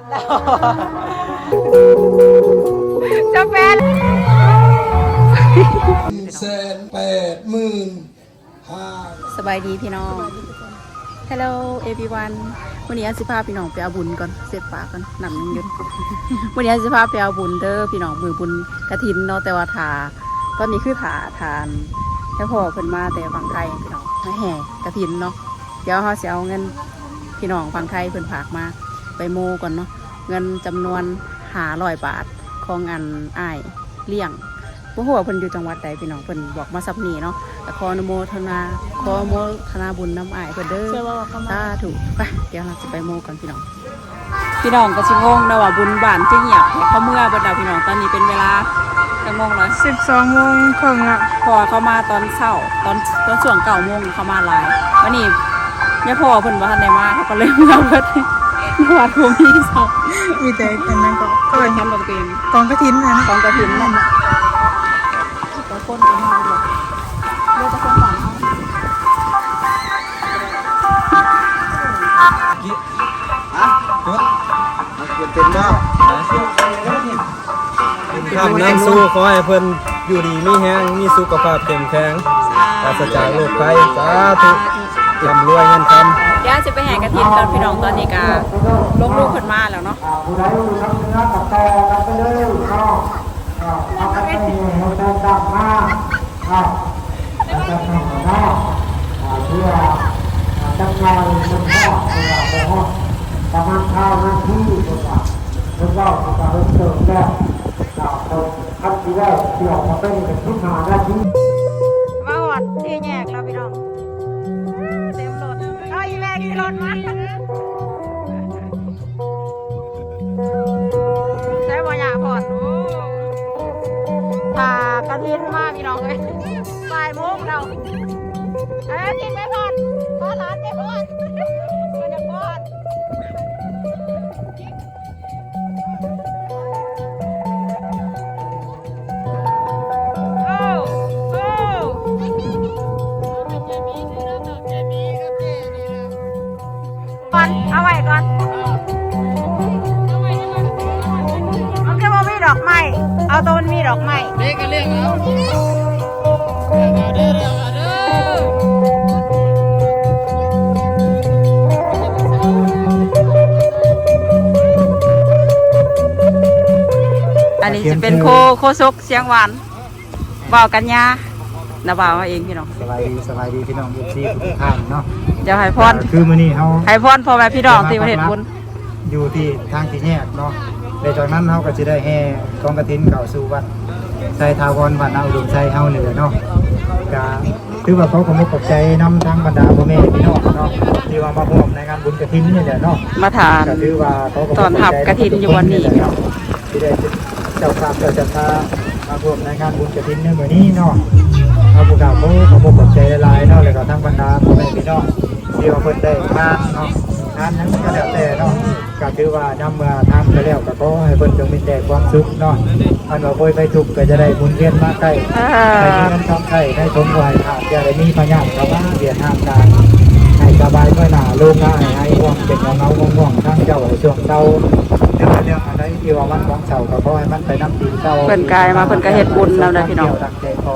อนแล้วจะเป็นแสนแปดหมื่นห้าสบายดีพี่น้อง Hello everyone วันนี้อาสิพาพี่น้องไปเอาบุญก่อนเสร็จปากก่อนนำยังหยุดวันนี้อาสิพาไปเอาบุญเด้อพี่น้องมือบุญกระถินเนาะแต่ว่าถาตอนนี้คือถาทานแล้วพอเพิ่นมาแต่ฝั่งไทยพี่น้องมาแห่กระถินเนาะเดี๋ยวเขาจะเอาเงินพี่น้องฝั่งไทยเพิ่นฝากมา ไปโมก่อนเนาะเงินจำนวนหาร้อยบาทของอันอ้ายเลี้ยงบ่ฮู้ว่าเพิ่นอยู่จังหวัดใดพี่น้องเพิ่นบอกมาสับนี้เนาะแต่ขออนุโมทนาขออนุโมทนาบุญน้ำอ้ายเพิ่นเด้อเชื่อว่าเขามาสาธุไปเดี๋ยวเราจะไปโมกันพี่น้องพี่น้องก็ชิงงนะว่าบุญบ้านจะเงียบให้เขาเมื่อเบดดาพี่น้องตอนนี้เป็นเวลาจะงงเลยสิบสองโมงครึ่งละพอเขามาตอนเช้าตอนตอนช่วงเก่าโมงเขามาหลายวันนี้เนี่ยพ่อเพิ่นว่าทันได้มาเขาก็เลยเมื่อเพิ่น วัดภูมิเศร้ามีแต่อันนั้นก็ก็เป็นชั้นดอกเตนกองกระถินนะนะกองกระถิ่นนั่นน่ะแต่คนเป็นเฮาเลยเลือกแต่คนหวานเฮาเป็นบ้าข้ามน้ำสู้ขอให้เพิ่นอยู่ดีมีแห้งมีสุขภาพเข้มแข็งปราศจากโรคภัยสาธุ ร่ำรวยเงินคำเดี๋ยวจะไปแห่กระถิ่นตอนพี่น้องตอนนี้ก็ลงลูกเพิ่นมาแล้วเนาะผู้ใดรู้ทำงานกับต่อกันไปเลยเอาเอาเอาไปให้เราได้ดังมากเอาเราจะทำกันได้เพื่อจำหน่ายมันก็เพื่อบอกว่าประมาณข้าวนาทีตัวละเพื่อว่าจะเริ่มเติมแล้วเราคัดที่ได้ที่ออกมาเป็นเป็นทุกนานาทีมาหอดที่แยกแล้วพี่น้อ เอาอีแม่กี่รถมาใช้บ่อยาพอดโอ้ตากระเทียนมากพี่น้องเลยบ่ายโมงเราเอ้ยกินไม่พอนพอดร้านไม่พอดมัน ตัวมันมีดอกไม้เรียกกันเรียกแล้วอันนี้จะเป็นโคโคซกเสียงหวานบ่าวกัญญานะบ่าวมาเองพี่น้องสบายดีสบายดีพี่น้องทุกที่ทุกท่านเนาะเดี๋ยวให้พรคือมื้อนี้เฮาให้พรพ่อแม่พี่น้องที่ประเทศบุญอยู่ที่ทางที่แยกเนาะในจากนั้นเฮาก็สิได้แห่กองกฐินเข้าสู่วัด ไซทาวรวัดนาอุดมไซเฮาเหนือเนาะก็ถือว่าเขาก็มุกกับใจนำทางบรรดาพ่อแม่พี่น้องเนาะที่ว่ามาร่วมในงานบุญกฐินนี่แหละเนาะมาทานก็ถือว่าเขาก็ตอนรับกฐินอยู่วันนี้เนาะที่ได้เจ้าภาพเจ้าจัตตามาร่วมในงานบุญกฐินในมื้อนี้เนาะเอาผู้กาเขาเขาบอกกับใจหลายๆเนาะแล้วก็ทั้งบรรดาพ่อแม่พี่น้องที่ว่าเพิ่นได้ทานเนาะ ทานนั้นก็แล้วแต่เนาะก็ถือว่านำมาทำไปแล้วก็ขอให้เพิ่นจงมีแต่ความสุขเนาะอันว่าป่วยไปทุกข์ก็จะได้บุญเวียนมาใกล้อ่าให้มีเงินทองใช้ได้สมไหวขาดอย่าได้มีพยานเข้ามาเบียดห้ามการให้สบายเมื่อหน้าลูกให้ให้ห่วงเป็นของเงาง่วงๆทั้งเจ้าในช่วงเศร้าเรื่องเรื่องอะไรที่ว่ามันของเศร้าก็ขอให้มันไปน้ำตีเศร้าเพิ่นกายมาเพิ่นก็เฮ็ดบุญนำได้พี่น้องตั้งใจพอ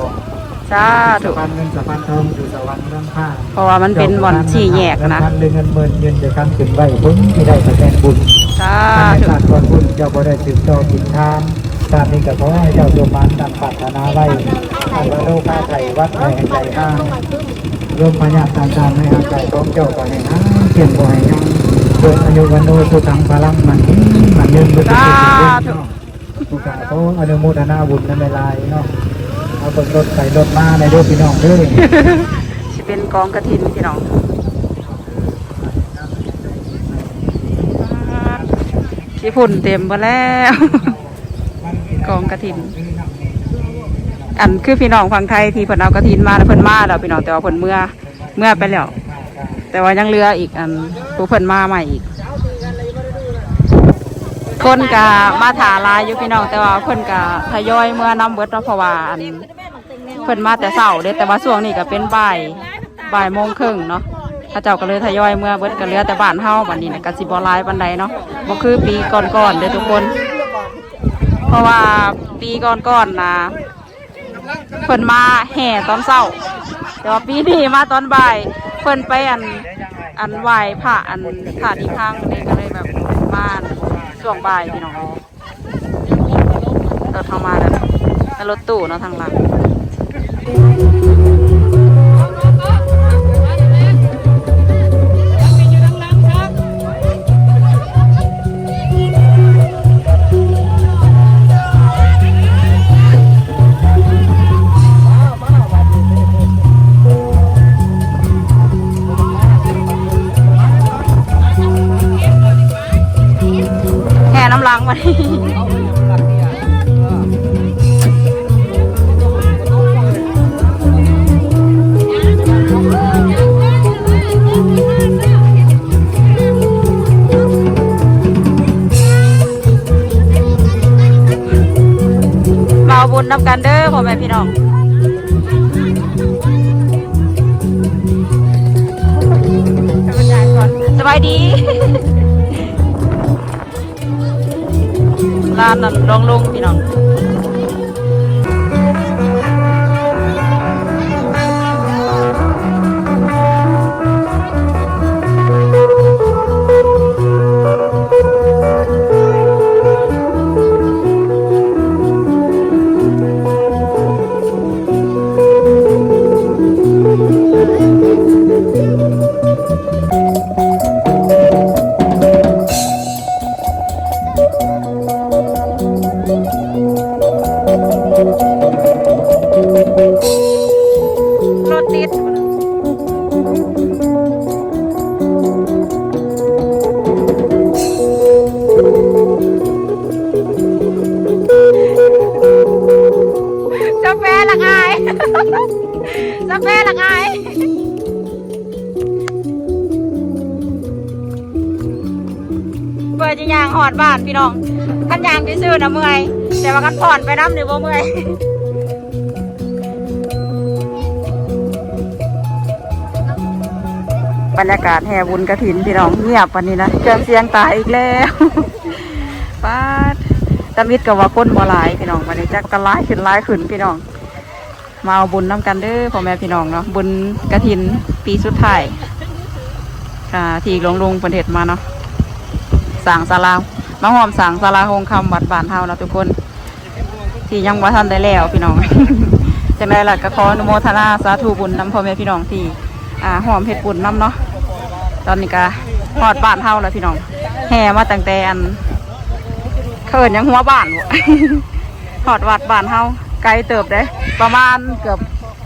สาสธุวรรค์เงินสวรรค์ทองอยู่สวรรค์เรื่องผ้าเพราะว่ามันเป็นบ่อนสี่แยกนะเงินเดือนเงินหมื่นเงินจะคันขึ้นไว้บุญที่ได้แสดงบุญ สาถ้าในธุศาสตร์ก่อนบุญเจ้าบ่ได้ถือจอกินทานชาตินี้ก็ขอให้เจ้าจงมันดังปรารถนาไว้อันว่าโลกาไทยวัดไทยแห่งใจห้างรวมพญาตาจารย์ให้หางใจของเจ้าก็ให้ห้างเพียงบ่ให้ยังจงอายุวันโนสุขังพลังมันนี้มันยืนบุญสุขสุขเนาะผู้กาขออนุโมทนาบุญในเวลาเนาะ เอาเบิ่งรถไปรถมาในเด้อพี่น้องเด้อสิเป็นกองกระถินพี่น้องขี้ฝุ่นเต็มหมดแล้ว กองกระถิน อันคือพี่น้องฝั่งไทยที่เพิ่นเอากระถินมาแล้วเพิ่นมาแล้วพี่น้องแต่ว่าเพิ่นเมื่อเมื่อไปแล้ว แต่ว่ายังเหลืออีกอันผู้เพิ่นมาใหม่อีกคนกะมาถาหลายอยู่พี่น้องแต่ว่าเพิ่นกะทยอยเมื่อน้ำเบิดเนาะเพราะว่าอัน เพิ่นมาแต่เช้าเด้แต่ว่าช่วงนี้ก็เป็นบ่ายบ่ายโมงครึ่งเนาะพระเจ้าก็เลยทยอยเมื่อเบิดก็เลือแต่บ้านเฮาบัดนี้นะก็สิบ่หลายปานใดเนาะบ่คือปีก่อนๆเด้อทุกคน เพราะว่าปีก่อนๆนะเพิ่นมาแห่ตอนเช้าแต่ว่าปีนี้มาตอนบ่ายเพิ่นไปอันอันไหว้พระอันขาดอีกครั้งเลยก็เลยแบบมาช่วงบ่ายพี่น้องรถเข้ามาแล้วแล้วรถตู้เนาะทางหลัง แห่น้ำลังมา ญนำกันเด้อพ่อแม่พี่น้องสบายดีร้านนั้นลงลงพี่น้อง อนะเมื่อย แต่ว่ากันผ่อนไปน้ำเดี๋ยวบ่เมื่อยบรรยากาศแห่บุญกระถินพี่น้องเงียบวันนี้นะเครื่อเสียงตายอีกแล้วป้าตามิดกับว่าก้นบ่หลายพี่น้องวันนี้จักกันร้ายขึ้นร้ายขึ้นพี่น้อง มาเอาบุญน้ำกันเด้อพ่อแม่พี่น้องเนาะบุญกระถินปีสุดท้ายค่ะที่หลวงลุงประเทศมาเนาะสั่งศาลา มาหอมสังศาลาโฮงคำวัดบ้านเฮาเนาะทุกคน ที่ยังว่าทันได้แล้วพี่น้อง จังได้ล่ะก็ขออนุโมทนาสาธุบุญนำพ่อแม่พี่น้องที่อ่าหอมเห็ดบุญน้ำเนาะตอนนี้ก็หอดบ้านเฮาแล้วพี่น้องแห่มาตั้งแต่อันเขินยังหัวบ้านบ่หอดวัดบ้านเฮาไกลเติบได้ ประมาณเกือบ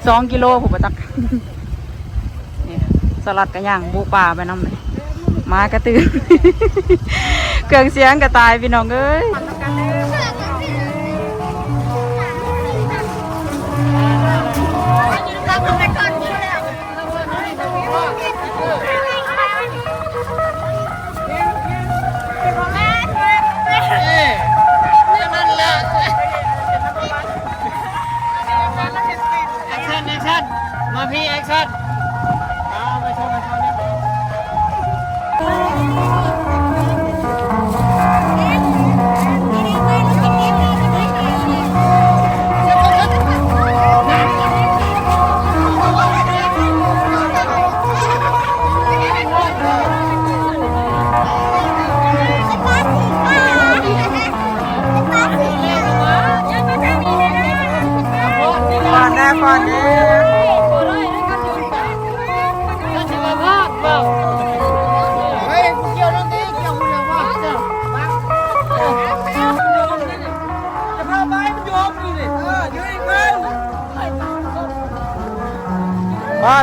สองกิโลผมไปตักนี่สลัดกระย่างบูป่าไปน้ำเลย มากระตือเครื่องเสียงกระตายพี่น้องเอ้ย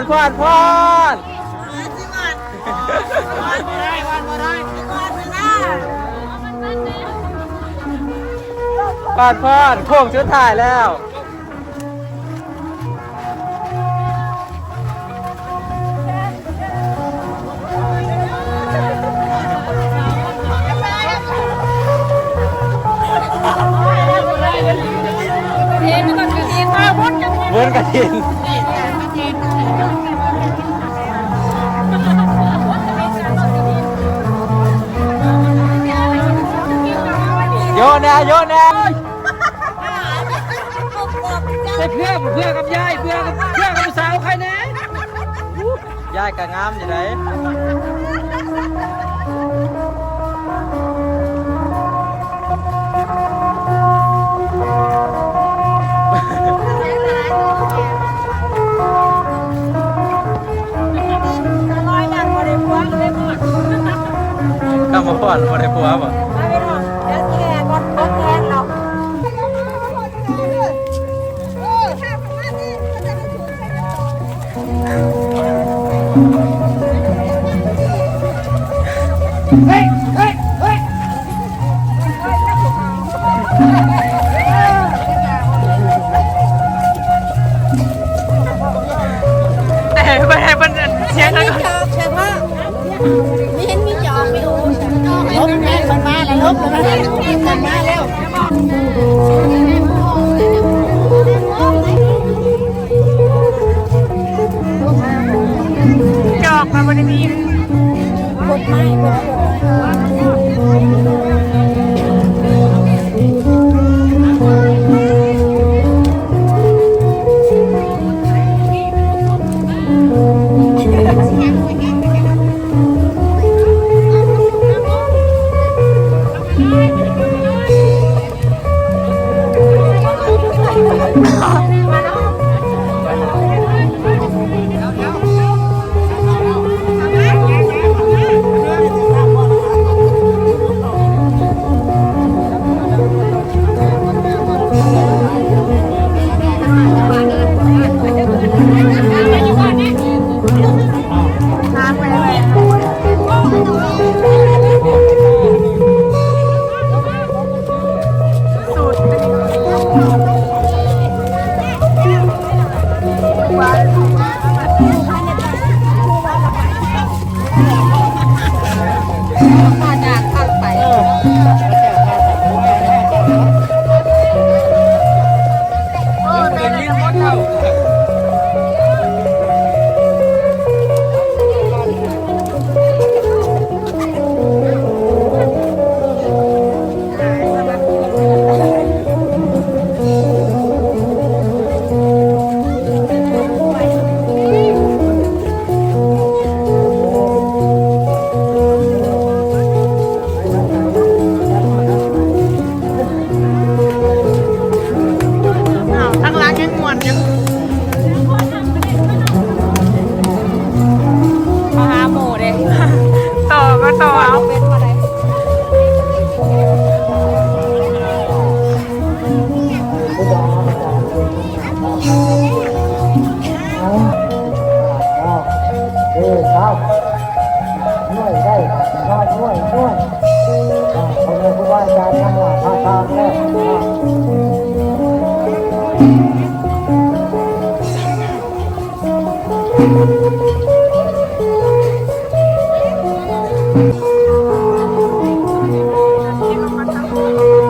พอนพอนพอนวันมาได้วันมาได้พอนพอนโค้งชุดถ่ายแล้ววนกระถิน โยนแน่ใส่เพื่อเพื่อกับยายเพื่อกับเพื่อกับสาวใครแน่ยายก็งามอยู่ไหนลอยยันบริพวงเลยหมดกำมาพ่อนมาได้ผัวบ่ วันไม่ได้มีกดไม้กดไม้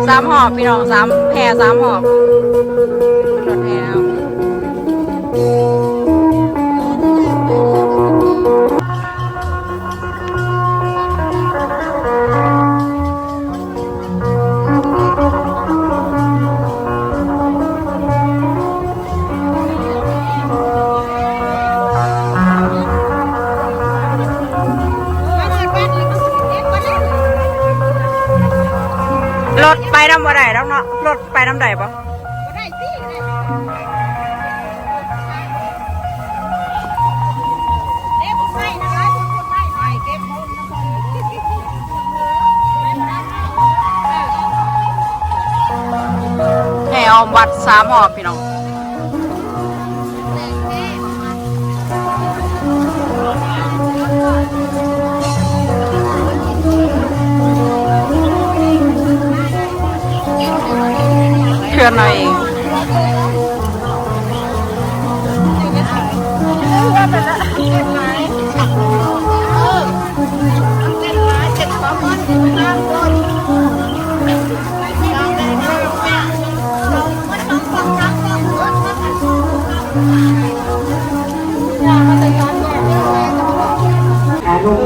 สามหอบพี่น้องสามแพรสามหอบ รถไปน้ำบ่ได้แล้วเนาะรถไปน้ำใดปะแห่ออมวัดสามหอบพี่น้อง อนเราเอง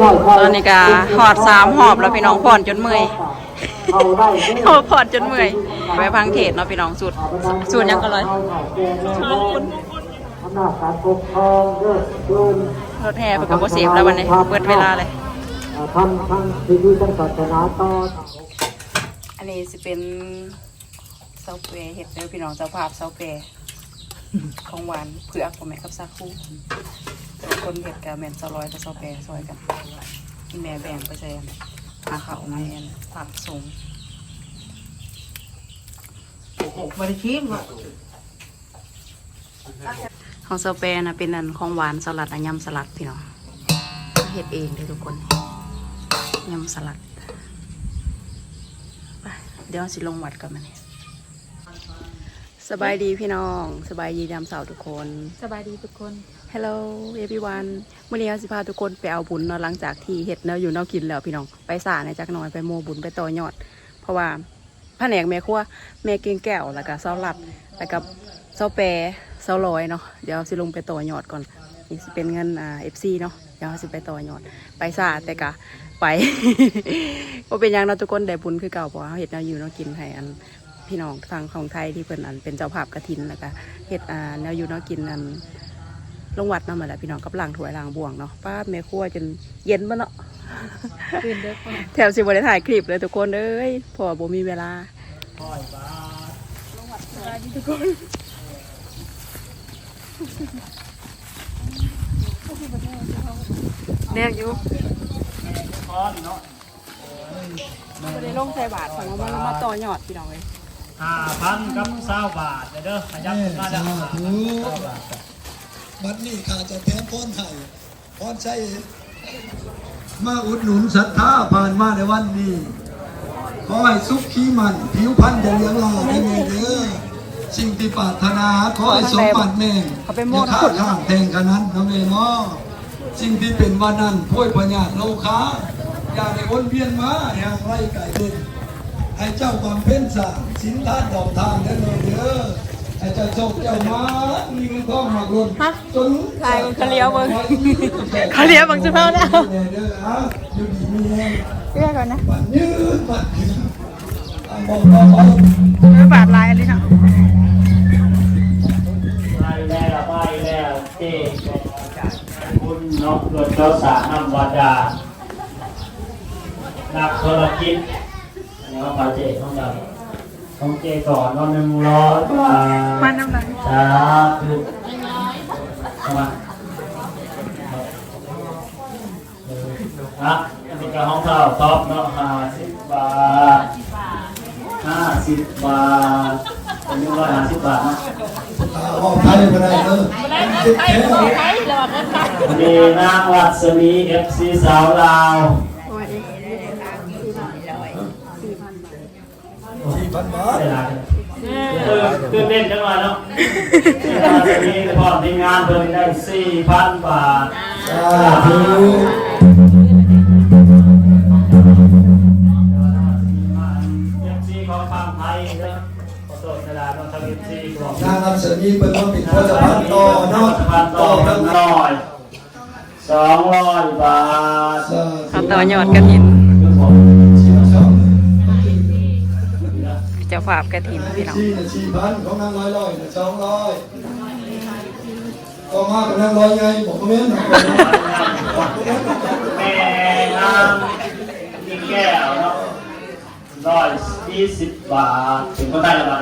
อ่อยตอนนี้ก็หอดสามหอบแล้วพี่น้องผ่อนจนเมื่อย โอ้พอดจนเมื่อยไปพังเทศเนาะพี่น้องสูตรสูตรยังก็เลยอำนาจการปกครองเด้อเดินรถแห่เพิ่นก็บ่เสพแล้ววันนี้เบิดเวลาเลยอ่าทำทั้งที่ดีทั้งศาสนาต่ออันนี้สิเป็นเซาเปเห็ดเด้อพี่น้องเจ้าภาพเซาเปของหวานเผือกผมแม่กับซาคูแต่ว่าคนเห็ดกับแม่นเซาลอยกับเซาเปซอยกันที่แม่แบ่งไปใส่ หาเขาวแม่นผักสูงบริชิมว่ะของเซาเปนะเป็นอันของหวานสลัดอะยำสลัดพี่น้องเห็ดเองเลยทุกคนยำสลัดไปเดี๋ยวสิลงวัดกันมาเนี่ยสบายดีพี่น้อง สบายดียามเสาร์ทุกคน สบายดีทุกคน Hello everyone วันนี้เราสิพาทุกคนไปเอาบุญเนาะหลังจากที่เห็ดเนาะอยู่เนาะกินแล้วพี่น้องไปสาในจักหน่อยไปโมบุญไปต่อยอด เพราะว่าแผนกแม่ครัวแม่เก่งแก้วแล้วก็เสาหลัดแล้วก็เสาแปรเสาลอยเนาะเดี๋ยวสิลงไปต่อยอดก่อนนี่สิเป็นเงินอ่า FC เนาะเดี๋ยวเราสิไปต่อยอด ไปสาแต่กะไปว่าเป็นยังเนาะทุกคนได้บุญคือเก่าเพราะว่าเาเห็ดเนาะอยู่เนาะกินให้อันพี่น้องทางของไทยที่เพิ่นอันเป็นเจ้าภาพกระถินแล้วก็เห็ดอ่าแนวอยู่เนาะกินอัน ลงวัดเนาะมาแหละพี่น้องกับล้างถ้วยล้างบ่วงเนาะป้าแม่ครัวจนเย็นมาเนาะตื่นเด้อคนแถมสิบ่ได้ถ่ายคลิปเลยทุกคนเอ้ยเพอบ่มีเวลาเรียกอยู่บ่ได้ลงใส่บาทของมันมาต่อยอดพี่น้องเอ้ยห้าพันกับเศร้าบาทเด้อขยับขึ้นมาได้ห้าพันบัดนี้ข้าจะแถมพรให้พรใช้มาอุดหนุนศรัทธาผ่านมาในวันนี้ ขอให้สุขขีมัน ผิวพรรณจะเลี้ยงลาได้เลยเด้อสิ่งที่ปรารถนา ขอให้สมบัติแม่งอย่าข้าข้างแทงกันนั้นน้องเอ๋เนาะสิ่งที่เป็นวันนั้นพ้วยพญาโลคาอย่าได้วนเวียนมาอย่างไรไก่เด่นให้เจ้าความเพ่นสร้างสินทานดอกทานได้เลยเด้อ ให้เจ้าโชคเจ้ามามีเงินทองมากล้นจนลายมันเขาเลี้ยวเบิ่งเขาเลี้ยวเบิ่งสิเพิ่นเอาเด้อเด้อฮะอยู่ดีมีแรงเรียกก่อนนะบัดยืนบัดยืนอะบอกบอกบอกเออบาทลายอะไรเนาะไปแล้วไปแล้วเจ๊คุณนกรถเจ้าสาน้ำวาดานักธุรกิจอันนี้ว่าปาเจ๊ของเรา ของเจก่อนว่าหนึ่งร้อยบาทมันน้ำลายสาธุเข้ามาอะอันนี้ก็ห้องเช่าท็อปเนาะห้าสิบบาทห้าสิบบาทเป็นหนึ่งร้อยห้าสิบบาทเนาะอ่าออกไทยมาได้เด้อติดแค่วันนี้นางวัดสมีเอฟซีสาวลาว สี่พันบาท เวลาคือคือเล่นจังหวะเนาะวัดสมีพอทีมงานเพิ่นได้สี่พันบาทสาธุเอฟซีของฟังไทยนาะขอโทษเวลาต้องทำเอฟซีบอกนางรับเสนีเป็นว่าปิดโทษพันต่อนาะพันต่อทั้งงนั้ร้อยสองร้อยบาทเขาธุต่อยอดกระถินาภาพกระถินพี่น้องสี่น่ะสี่พันของนางร้อยร้อยน่ะสองร้อยก็มากับนางร้อยไงบอกว่าเม้นแม่นางกินแก้วเนาะร้อยยี่สิบบาทถึงก็ได้แล้วบาท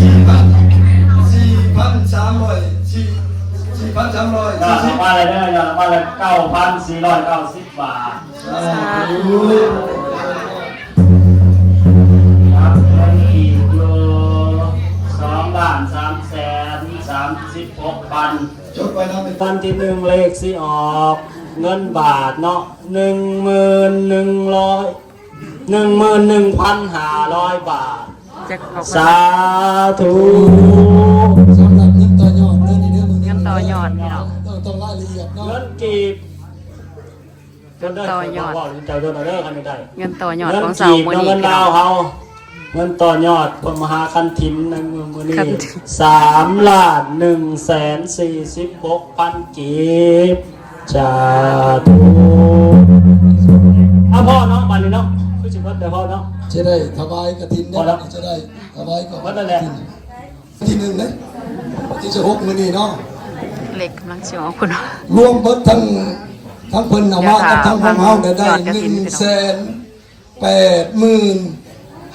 สี่พันสี่พันสามร้อยสี่สี่พันสามร้อยยอสี่ดสิบมาเลยเด้อยอดมาเลยเก้าพันสี่ร้อยเก้าสิบบาท พันจดไว้นะเป็นวันที่หนึ่งเลขสิออก เงินบาทเนาะหนึ่งหมื่นหนึ่งร้อยหนึ่งหมื่นหนึ่งพันห้าร้อยบาท จะขอบคุณสาธุสำหรับเงินต่อยอดเรื่องนี้เรื่องมึงเงินต่อยอดพี่น้องต้องต้องรายละเอียดเนาะเงินกีบเงินต่อยอดบอกใจเดินเอาเด้อกันไม่ได้เงินต่อยอดเงิของเสากีบมือเนาะนี้เงินพี่น้ดาอวงเฮา เงินต่อยอดคนมหาคันทินในเมืองมือนี้คันทินสามล้านหนึ่งแสนสี่สิบหกพันกีบสาธุเอาพ่อเนาะเนาะคือสิบวัดเดี๋ยวพอเนาะจะได้ถวายกฐินพอแล้วจะได้ถวายก็วัดนั่นแหละที่หนึ่งเลยที่จะหกมือนี่เนาะเหล็กกำลังเชียวคุณรวมเบิดทั้งทั้งเพิ่นเอามากับทั้งของเฮาได้ได้ยอดกหฐินึ่นงพี่น้องแสนแปดหมื่น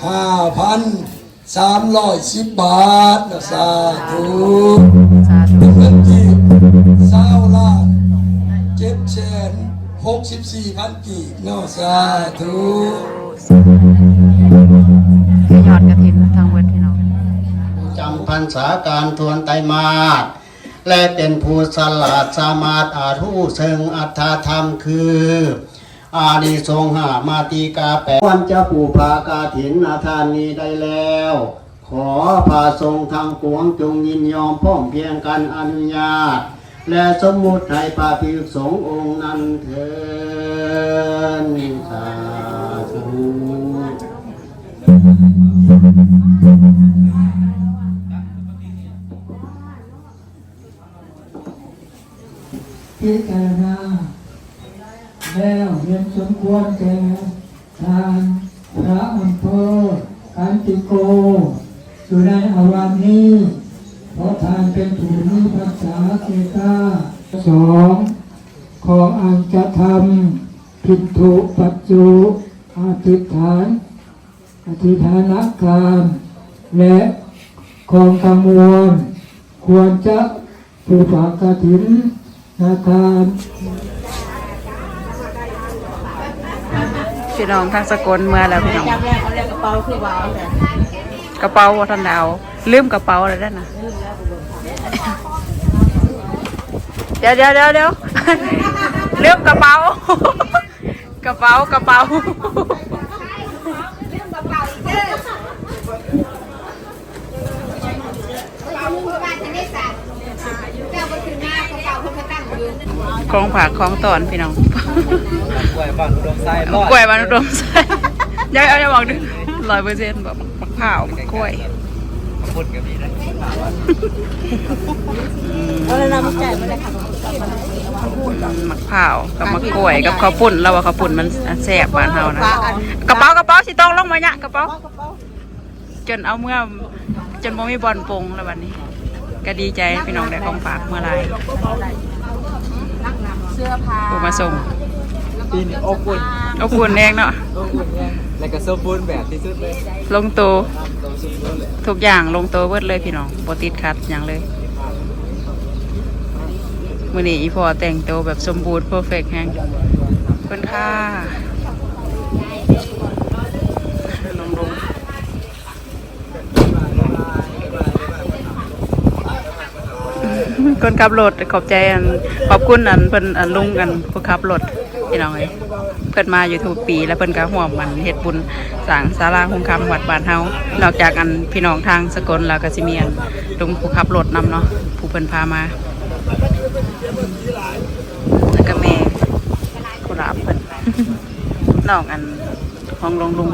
ห้าพันสามร้อยสิบบาทนะสาธุสาธุเป็นเงินที่เศร้าล้านเจ็ดแสนหกสิบสี่พันกีบเนาะสาธุยอดกระถินทางเวทพี่น้องจำพรรษาการทวนไตรมาสและเป็นผู้สลัดสามารถอาจรู้เชิงอัตถธรรมคือ อานิสงส์หามาติกาแปดวันจะปูภากาถินอาทานนี้ได้แล้ว ขอพาทรงทางปวงจงยินยอมพ้องเพียงกันอนุญาต และสมมุติให้ปาภิกษุสงฆ์องค์นั้นเถินสาธุพิจารณา แล้วเรียนสมควรแก่ทางพระอำเภอกันติโกอยู่ในอาวานนี้เพราะทานเป็นผู้มีภาษาเกตาสองขออันจะทำพินทุปัจจุอธิษฐาน อธิษฐานการและของกังวลควรจะผู้ฝากกฐินนาคาร พี่น้องทางสกลเมื่อแล้วพี่น้องจำแรกเขาเรียกกระเป๋าคือวาวแต่กระเป๋าวัฒนดาวลืมกระเป๋าอะไรได้นะเดี๋ยวเดี๋ยวเดี๋ยวเดี๋ยวลืมกระเป๋ากระเป๋ากระเป๋า ของผักของตอนพี่น้อง กล้วยบ้านอุดมไซร้อยกล้วยมันอุดมใส่อย่าเอาอย่าบอกดิร้อยเปอร์เซ็นต์แบบมะพร้าวมะกล้วยพูดกับพี่นะเอาแล้วน้ำใจมาเลยค่ะมะพร้าวกับมะกล้วยกับข้าวปุ้นเราว่าข้าวปุ้นมันแซ่บบ้านเฮานะกระเป๋ากระเป๋าสิต้องลงมาเนี่ยกระเป๋าจนเอาเมื่อจนบ่มีบอลปงแล้ววันนี้ ก็ดีใจพี่น้องได้ของฝากเมื่อไหร เสื้อผ้าผู้มาส่งปีนี้อบอุ่นเอาคุณเองเนาะอบอุ่นเนี่ยและก็สมบูรณ์แบบที่สุดเลยลงตัวตรงสมบูรณ์เลยทุกอย่างลงตัวเบิดเลยพี่น้องบ่ติดขัดอย่างเลยมื้อนี้อีพอแต่งตัวแบบสมบูรณ์เพอร์เฟกต์แฮงเพิ่นค่าลงลง คนขับรถขอบใจอันขอบคุณอันเพิ่นอันลุงกันผู้ขับรถพี่น้องเอ้ยเพิ่นมาอยู่ทุกปี แล้วเพิ่นก็ห่วมมันเฮ็ดบุญสร้างศาลาคงคำวัดบ้านเฮานอกจากอันพี่น้องทางสกลแล้วก็สิมีอันลุงผู้ขับรถนำเนาะผู้เพิ่นพามาแล้วก็แม่ผู้รับเพิ่นน้องอันของลุงลุง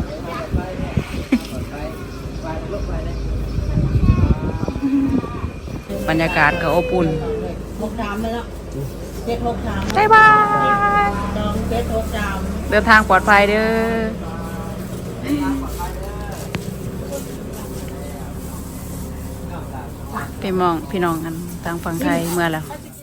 บรรยากาศก็อบอุ่นหกสามเลยแล้วเจ็ดหกสามบ๊ายบายน้องเจ็ดหกสามเดินทางปลอดภัยเด้อพี่มองพี่น้องกันทางฝั่งไทยเมื่อแล้วสิบ